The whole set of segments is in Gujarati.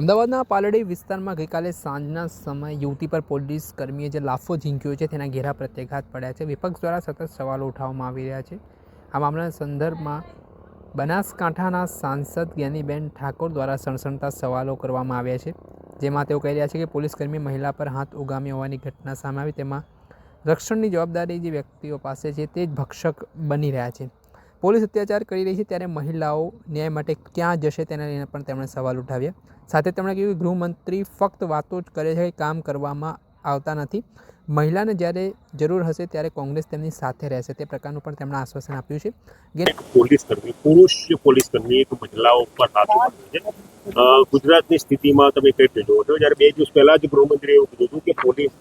અમદાવાદના પાલડી વિસ્તારમાં ગઈકાલે સાંજના સમયે યુવતી પર પોલીસ કર્મીએ જે લાફો ઝીંક્યો છે, તેના ઘેરા પ્રત્યાઘાત પડ્યા છે. વિપક્ષ દ્વારા સતત સવાલો ઉઠાવવામાં આવી રહ્યા છે. આ મામલાના સંદર્ભમાં બનાસકાંઠાના સાંસદ જ્ઞાનીબેન ઠાકોર દ્વારા સણસણતા સવાલો કરવામાં આવ્યા છે. જેમાં તેઓ કહી રહ્યા છે કે પોલીસકર્મી મહિલા પર હાથ ઉગામી હોવાની ઘટના સામે આવી. તેમાં રક્ષણની જવાબદારી જે વ્યક્તિઓ પાસે છે, તે જ ભક્ષક બની રહ્યા છે. પોલીસ અત્યાચાર કરી રહી છે ત્યારે મહિલાઓ ન્યાય માટે ક્યાં જશે તેના લઈને પણ તેમણે સવાલ ઉઠાવ્યા. સાથે તેમણે કહ્યું ગૃહમંત્રી ફક્ત વાતો જ કરે છે કામ કરવામાં આવતા નથી. મહિલાને જ્યારે જરૂર હશે ત્યારે કોંગ્રેસ તેમની સાથે રહેશે તે પ્રકારનું પણ તેમણે આશ્વાસન આપ્યું છે. પોલીસ કર્મી, પુરુષ પોલીસ કર્મી, એક મહિલાઓ ઉપર હાથ છે. ગુજરાતની સ્થિતિમાં તમે કઈ રીતે જોવો છો જ્યારે બે દિવસ પહેલા જ ગૃહમંત્રીએ એવું કીધું હતું કે પોલીસ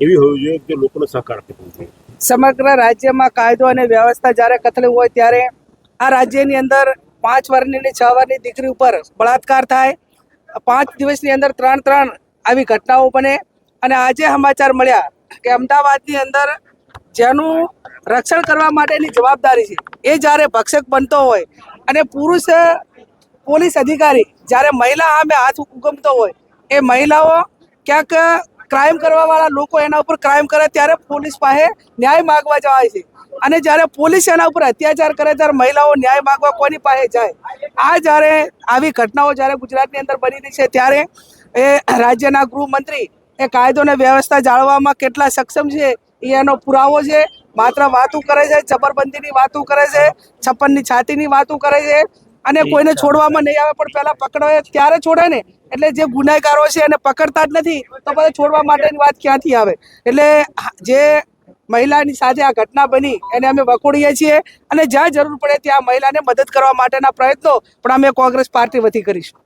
એવી હોવી જોઈએ કે લોકોને સહકાર આપવો જોઈએ સમગ્ર રાજ્યમાં કાયદો અને વ્યવસ્થા જ્યારે કથળી હોય ત્યારે આ રાજ્યની અંદર પાંચ વર્ષની અને છ વર્ષની દીકરી ઉપર બળાત્કાર થાય. પાંચ દિવસની અંદર ત્રણ ત્રણ આવી ઘટનાઓ બને. અને આજે સમાચાર મળ્યા કે અમદાવાદની અંદર જેનું રક્ષણ કરવા માટેની જવાબદારી છે, એ જ્યારે ભક્ષક બનતો હોય અને પુરુષ પોલીસ અધિકારી જ્યારે મહિલા સામે હાથ ઉગમતો હોય, એ મહિલાઓ ક્યાંક ક્રાઇમ કરવાવાળા લોકો એના ઉપર ક્રાઇમ કરે ત્યારે પોલીસ પાસે ન્યાય માગવા જવાય છે. અને જ્યારે પોલીસ એના ઉપર અત્યાચાર કરે ત્યારે મહિલાઓ ન્યાય માગવા કોની પાસે જાય? આ જ્યારે આવી ઘટનાઓ જ્યારે ગુજરાતની અંદર બની રહી છે ત્યારે એ રાજ્યના ગૃહમંત્રી એ કાયદો અને વ્યવસ્થા જાળવવામાં કેટલા સક્ષમ છે? એ એનો પુરાવો છે. માત્ર વાતો કરે છે, જબરબંધીની વાતો કરે છે, છપ્પનની છાતીની વાતો કરે છે. અને કોઈને છોડવામાં નહીં આવે પણ પહેલા પકડાય ત્યારે છોડે ને. એટલે જે ગુનેગારો છે એને પકડતા જ નથી તો પછી છોડવા માટેની વાત ક્યાંથી આવે? એટલે જે મહિલાની સાથે આ ઘટના બની એને અમે વખોડીએ છીએ અને જ્યાં જરૂર પડે ત્યાં મહિલાને મદદ કરવા માટેના પ્રયત્નો પણ અમે કોંગ્રેસ પાર્ટી વતી કરીશું.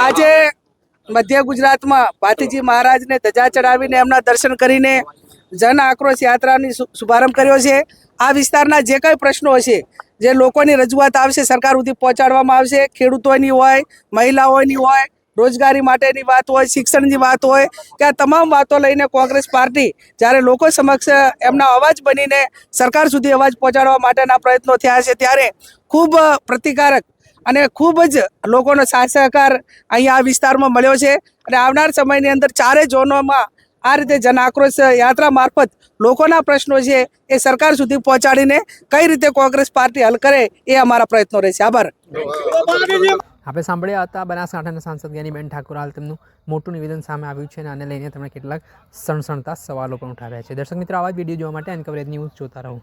આજે મધ્ય ગુજરાતમાં ભાતીજી મહારાજને ધજા ચડાવીને એમના દર્શન કરીને જન આક્રોશ યાત્રાની શુભારંભ કર્યો છે. આ વિસ્તારના જે કંઈ પ્રશ્નો હશે, જે લોકોની રજૂઆત આવશે, સરકાર સુધી પહોંચાડવામાં આવશે. ખેડૂતોની હોય, મહિલાઓની હોય, રોજગારી માટેની વાત હોય, શિક્ષણની વાત હોય, કે આ તમામ વાતો લઈને કોંગ્રેસ પાર્ટી જ્યારે લોકો સમક્ષ એમના અવાજ બનીને સરકાર સુધી અવાજ પહોંચાડવા માટેના પ્રયત્નો થયા છે, ત્યારે ખૂબ પ્રતિકારક અને ખૂબ જ લોકોનો સાથ સહકાર અહીંયા આ વિસ્તારમાં મળ્યો છે. અને આવનાર સમયની અંદર ચારે ઝોનોમાં આ રીતે જન આક્રોશ યાત્રા મારફત લોકોના પ્રશ્નો છે એ સરકાર સુધી પહોંચાડીને કઈ રીતે કોંગ્રેસ પાર્ટી હલ કરે એ અમારા પ્રયત્નો રહેશે. આભાર. આપણે સાંભળ્યા હતા બનાસકાંઠાના સાંસદ જ્ઞાનીબેન ઠાકોર હાલ તેમનું મોટું નિવેદન સામે આવ્યું છે અને આને લઈને તેમણે કેટલાક સણસણતા સવાલો પણ ઉઠાવ્યા છે. દર્શક મિત્રો, આવા જ વીડિયો જોવા માટે અનકવરેજ ન્યૂઝ જોતા રહો.